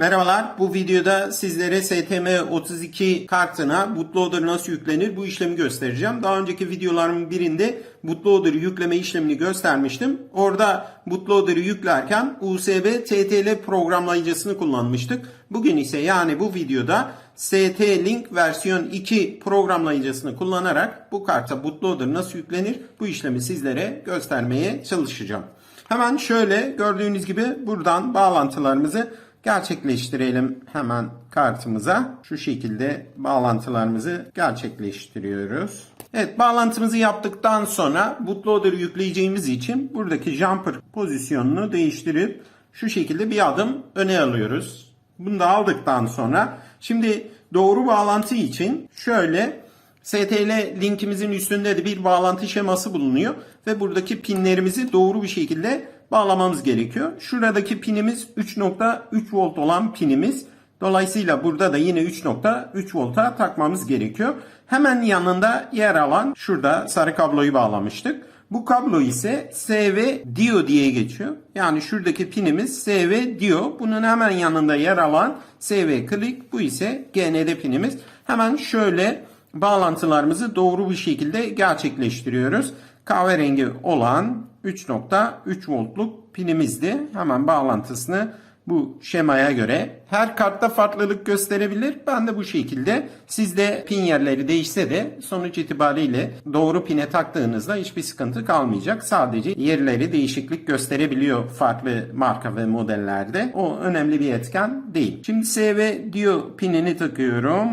Merhabalar, bu videoda sizlere STM32 kartına bootloader nasıl yüklenir bu işlemi göstereceğim. Daha önceki videolarımın birinde bootloader'ı yükleme işlemini göstermiştim. Orada bootloader'ı yüklerken USB TTL programlayıcısını kullanmıştık. Bugün ise yani bu videoda ST-Link versiyon 2 programlayıcısını kullanarak bu karta bootloader nasıl yüklenir bu işlemi sizlere göstermeye çalışacağım. Hemen şöyle gördüğünüz gibi buradan bağlantılarımızı gerçekleştirelim hemen kartımıza. Şu şekilde bağlantılarımızı gerçekleştiriyoruz. Evet bağlantımızı yaptıktan sonra bootloader yükleyeceğimiz için buradaki jumper pozisyonunu değiştirip şu şekilde bir adım öne alıyoruz. Bunu da aldıktan sonra şimdi doğru bağlantı için şöyle STL linkimizin üstünde de bir bağlantı şeması bulunuyor ve buradaki pinlerimizi doğru bir şekilde bağlamamız gerekiyor. Şuradaki pinimiz 3.3 volt olan pinimiz. Dolayısıyla burada da yine 3.3 volta takmamız gerekiyor. Hemen yanında yer alan şurada sarı kabloyu bağlamıştık. Bu kablo ise SV Dio diye geçiyor. Yani şuradaki pinimiz SV Dio. Bunun hemen yanında yer alan SV Click. Bu ise GND pinimiz. Hemen şöyle bağlantılarımızı doğru bir şekilde gerçekleştiriyoruz. Kahverengi olan 3.3 voltluk pinimizdi. Hemen bağlantısını bu şemaya göre her kartta farklılık gösterebilir. Ben de bu şekilde sizde pin yerleri değişse de sonuç itibariyle doğru pine taktığınızda hiçbir sıkıntı kalmayacak. Sadece yerleri değişiklik gösterebiliyor farklı marka ve modellerde. O önemli bir etken değil. Şimdi SV Dio pinini takıyorum.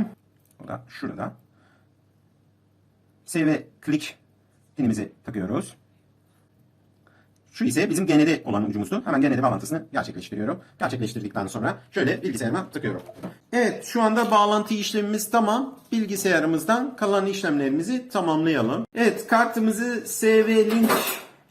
Şurada. SV Click pinimizi takıyoruz. Şu ise bizim GND olan ucumuzdu. Hemen GND bağlantısını gerçekleştiriyorum. Gerçekleştirdikten sonra şöyle bilgisayarıma takıyorum. Evet şu anda bağlantı işlemimiz tamam. Bilgisayarımızdan kalan işlemlerimizi tamamlayalım. Evet kartımızı SV Link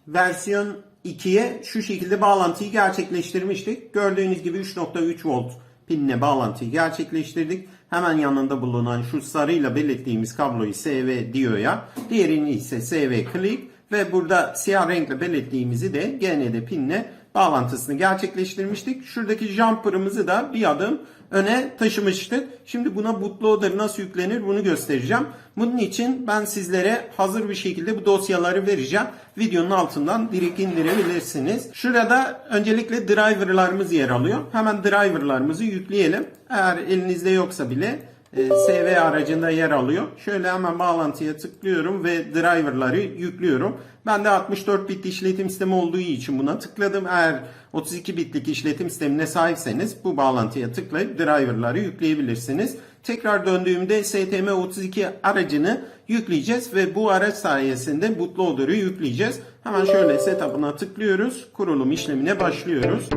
versiyon 2'ye şu şekilde bağlantıyı gerçekleştirmiştik. Gördüğünüz gibi 3.3 volt pinine bağlantıyı gerçekleştirdik. Hemen yanında bulunan şu sarıyla belirttiğimiz kabloyu SV Dio'ya, diğerini ise SV Click ve burada siyah renkle belirttiğimizi de GND pinle bağlantısını gerçekleştirmiştik. Şuradaki jumper'ımızı da bir adım öne taşımıştık. Şimdi buna bootloader nasıl yüklenir bunu göstereceğim. Bunun için ben sizlere hazır bir şekilde bu dosyaları vereceğim. Videonun altından direkt indirebilirsiniz. Şurada öncelikle driverlarımız yer alıyor. Hemen driverlarımızı yükleyelim. Eğer elinizde yoksa bile SV aracında yer alıyor. Şöyle hemen bağlantıya tıklıyorum ve driverları yüklüyorum. Ben de 64 bit işletim sistemi olduğu için buna tıkladım. Eğer 32 bitlik işletim sistemine sahipseniz bu bağlantıya tıklayıp driverları yükleyebilirsiniz. Tekrar döndüğümde STM32 aracını yükleyeceğiz ve bu araç sayesinde bootloader'ı yükleyeceğiz. Hemen şöyle setup'ına tıklıyoruz. Kurulum işlemine başlıyoruz.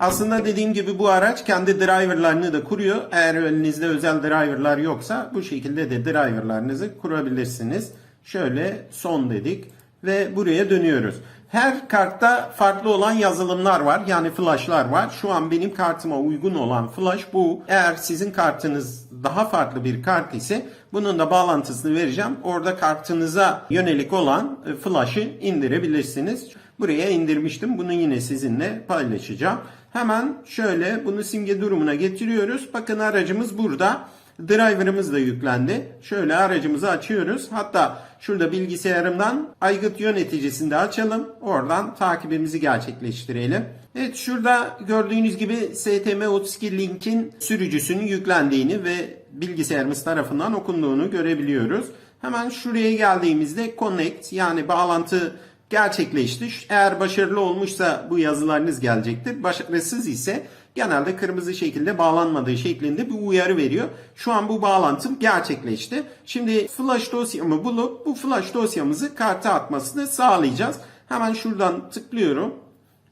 Aslında dediğim gibi bu araç kendi driverlarını da kuruyor. Eğer elinizde özel driverlar yoksa bu şekilde de driverlarınızı kurabilirsiniz. Şöyle son dedik ve buraya dönüyoruz. Her kartta farklı olan yazılımlar var. Yani flashlar var. Şu an benim kartıma uygun olan flash bu. Eğer sizin kartınız daha farklı bir kart ise bunun da bağlantısını vereceğim. Orada kartınıza yönelik olan e, flash'ı indirebilirsiniz. Buraya indirmiştim. Bunu yine sizinle paylaşacağım. Hemen şöyle bunu simge durumuna getiriyoruz. Bakın aracımız burada. Driver'ımız da yüklendi. Şöyle aracımızı açıyoruz. Hatta şurada bilgisayarımdan aygıt yöneticisini de açalım. Oradan takibimizi gerçekleştirelim. Evet şurada gördüğünüz gibi STM32 linkin sürücüsünün yüklendiğini ve bilgisayarımız tarafından okunduğunu görebiliyoruz. Hemen şuraya geldiğimizde connect yani bağlantı gerçekleşti. Eğer başarılı olmuşsa bu yazılarınız gelecektir. Başarısız ise genelde kırmızı şekilde bağlanmadığı şeklinde bir uyarı veriyor. Şu an bu bağlantım gerçekleşti. Şimdi flash dosyamı bulup bu flash dosyamızı karta atmasını sağlayacağız. Hemen şuradan tıklıyorum.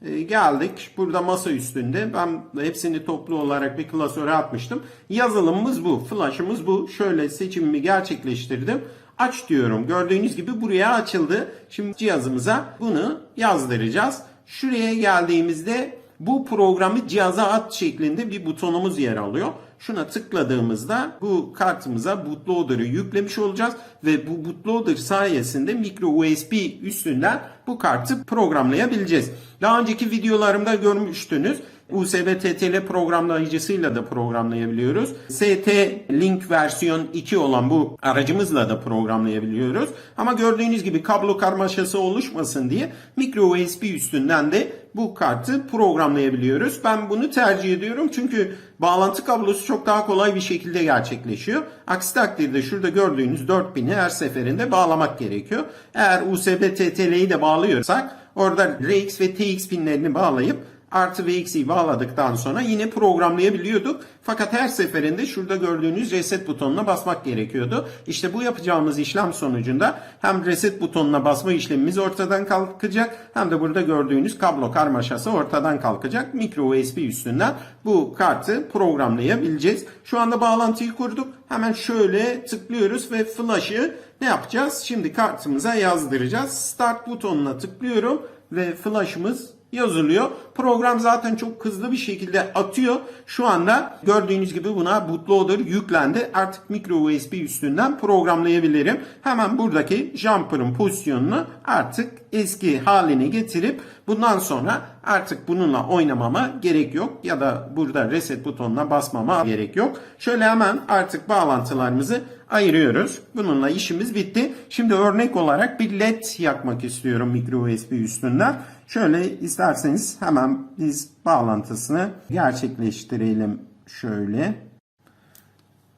E, geldik. Burada masa üstünde. Ben hepsini toplu olarak bir klasöre atmıştım. Yazılımımız bu. Flash'ımız bu. Şöyle seçimimi gerçekleştirdim aç diyorum. Gördüğünüz gibi buraya açıldı. Şimdi cihazımıza bunu yazdıracağız. Şuraya geldiğimizde bu programı cihaza at şeklinde bir butonumuz yer alıyor. Şuna tıkladığımızda bu kartımıza bootloader'ı yüklemiş olacağız ve bu bootloader sayesinde micro USB üstünden bu kartı programlayabileceğiz. Daha önceki videolarımda görmüştünüz. USB TTL programlayıcısıyla da programlayabiliyoruz. ST Link versiyon 2 olan bu aracımızla da programlayabiliyoruz. Ama gördüğünüz gibi kablo karmaşası oluşmasın diye micro USB üstünden de bu kartı programlayabiliyoruz. Ben bunu tercih ediyorum çünkü bağlantı kablosu çok daha kolay bir şekilde gerçekleşiyor. Aksi takdirde şurada gördüğünüz 4000'i her seferinde bağlamak gerekiyor. Eğer USB TTL'yi de bağlıyorsak orada RX ve TX pinlerini bağlayıp artı ve bağladıktan sonra yine programlayabiliyorduk. Fakat her seferinde şurada gördüğünüz reset butonuna basmak gerekiyordu. İşte bu yapacağımız işlem sonucunda hem reset butonuna basma işlemimiz ortadan kalkacak hem de burada gördüğünüz kablo karmaşası ortadan kalkacak. Micro USB üstünden bu kartı programlayabileceğiz. Şu anda bağlantıyı kurduk. Hemen şöyle tıklıyoruz ve flash'ı ne yapacağız? Şimdi kartımıza yazdıracağız. Start butonuna tıklıyorum ve flash'ımız yazılıyor. Program zaten çok hızlı bir şekilde atıyor. Şu anda gördüğünüz gibi buna bootloader yüklendi. Artık micro USB üstünden programlayabilirim. Hemen buradaki jumper'ın pozisyonunu artık eski haline getirip bundan sonra artık bununla oynamama gerek yok ya da burada reset butonuna basmama gerek yok. Şöyle hemen artık bağlantılarımızı ayırıyoruz. Bununla işimiz bitti. Şimdi örnek olarak bir led yakmak istiyorum micro USB üstünden. Şöyle isterseniz hemen biz bağlantısını gerçekleştirelim şöyle.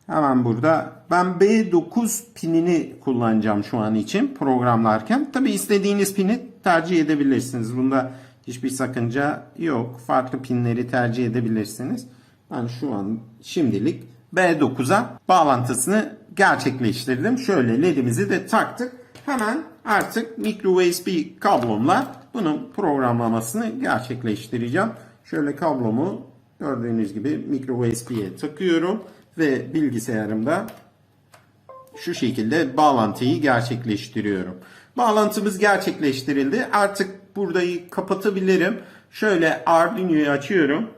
Hemen burada ben B9 pinini kullanacağım şu an için programlarken. Tabi istediğiniz pini tercih edebilirsiniz. Bunda hiçbir sakınca yok. Farklı pinleri tercih edebilirsiniz. Ben şu an şimdilik B9'a bağlantısını gerçekleştirdim. Şöyle ledimizi de taktık. Hemen artık micro USB kablomla bunun programlamasını gerçekleştireceğim. Şöyle kablomu gördüğünüz gibi micro USB'ye takıyorum ve bilgisayarımda şu şekilde bağlantıyı gerçekleştiriyorum. Bağlantımız gerçekleştirildi. Artık burayı kapatabilirim. Şöyle Arduino'yu açıyorum.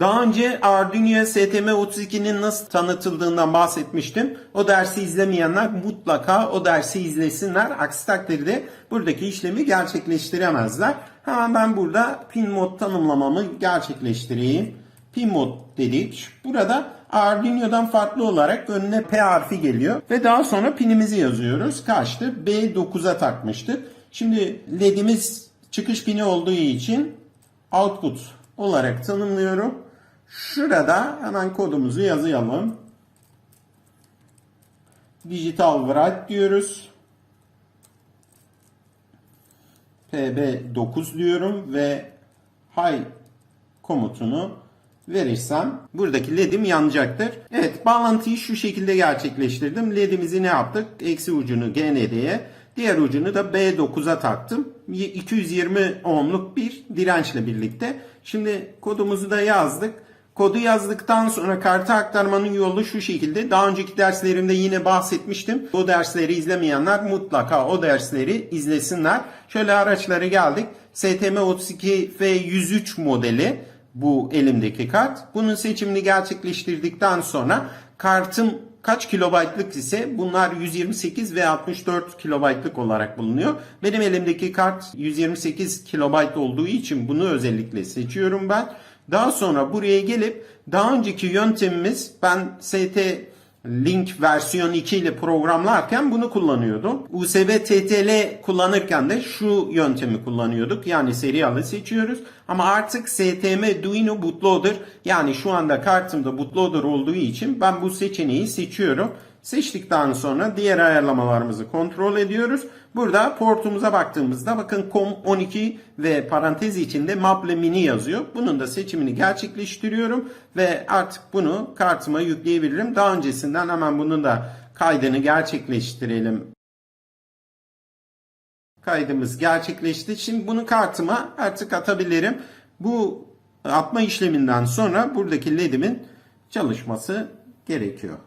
Daha önce Arduino STM32'nin nasıl tanıtıldığından bahsetmiştim. O dersi izlemeyenler mutlaka o dersi izlesinler. Aksi takdirde buradaki işlemi gerçekleştiremezler. Hemen ben burada pin mod tanımlamamı gerçekleştireyim. Pin mod dedik. Burada Arduino'dan farklı olarak önüne P harfi geliyor. Ve daha sonra pinimizi yazıyoruz. Kaçtı? B9'a takmıştık. Şimdi ledimiz çıkış pini olduğu için output olarak tanımlıyorum. Şurada hemen kodumuzu yazalım. Digital write diyoruz. PB9 diyorum ve high komutunu verirsem buradaki ledim yanacaktır. Evet bağlantıyı şu şekilde gerçekleştirdim. Ledimizi ne yaptık? Eksi ucunu GND'ye diğer ucunu da B9'a taktım. 220 ohmluk bir dirençle birlikte. Şimdi kodumuzu da yazdık. Kodu yazdıktan sonra kartı aktarmanın yolu şu şekilde. Daha önceki derslerimde yine bahsetmiştim. O dersleri izlemeyenler mutlaka o dersleri izlesinler. Şöyle araçlara geldik. STM32 F103 modeli bu elimdeki kart. Bunun seçimini gerçekleştirdikten sonra kartım kaç kilobaytlık ise bunlar 128 ve 64 kilobaytlık olarak bulunuyor. Benim elimdeki kart 128 kilobayt olduğu için bunu özellikle seçiyorum ben. Daha sonra buraya gelip daha önceki yöntemimiz ben ST Link versiyon 2 ile programlarken bunu kullanıyordum. USB TTL kullanırken de şu yöntemi kullanıyorduk. Yani serialı seçiyoruz. Ama artık STM Duino Bootloader yani şu anda kartımda bootloader olduğu için ben bu seçeneği seçiyorum. Seçtikten sonra diğer ayarlamalarımızı kontrol ediyoruz. Burada portumuza baktığımızda bakın COM12 ve parantez içinde Maple Mini yazıyor. Bunun da seçimini gerçekleştiriyorum ve artık bunu kartıma yükleyebilirim. Daha öncesinden hemen bunun da kaydını gerçekleştirelim. Kaydımız gerçekleşti. Şimdi bunu kartıma artık atabilirim. Bu atma işleminden sonra buradaki LED'imin çalışması gerekiyor.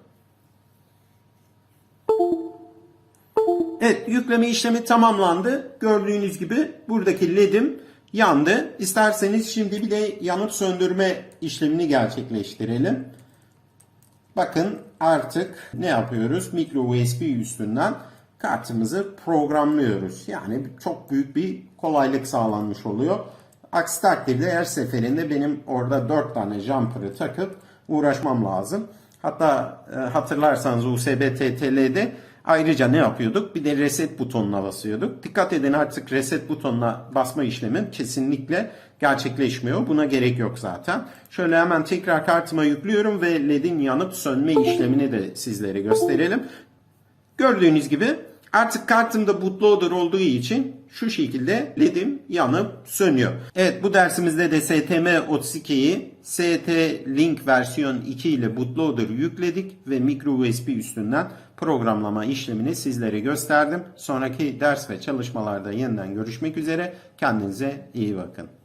Evet yükleme işlemi tamamlandı. Gördüğünüz gibi buradaki led'im yandı. İsterseniz şimdi bir de yanıp söndürme işlemini gerçekleştirelim. Bakın artık ne yapıyoruz? Micro USB üstünden kartımızı programlıyoruz. Yani çok büyük bir kolaylık sağlanmış oluyor. Aksi takdirde her seferinde benim orada 4 tane jumper'ı takıp uğraşmam lazım. Hatta e, hatırlarsanız USB TTL'de ayrıca ne yapıyorduk? Bir de reset butonuna basıyorduk. Dikkat edin artık reset butonuna basma işlemi kesinlikle gerçekleşmiyor. Buna gerek yok zaten. Şöyle hemen tekrar kartıma yüklüyorum ve LED'in yanıp sönme işlemini de sizlere gösterelim. Gördüğünüz gibi artık kartımda bootloader olduğu için şu şekilde LED'im yanıp sönüyor. Evet bu dersimizde de STM32'yi ST Link versiyon 2 ile bootloader yükledik ve micro USB üstünden programlama işlemini sizlere gösterdim. Sonraki ders ve çalışmalarda yeniden görüşmek üzere. Kendinize iyi bakın.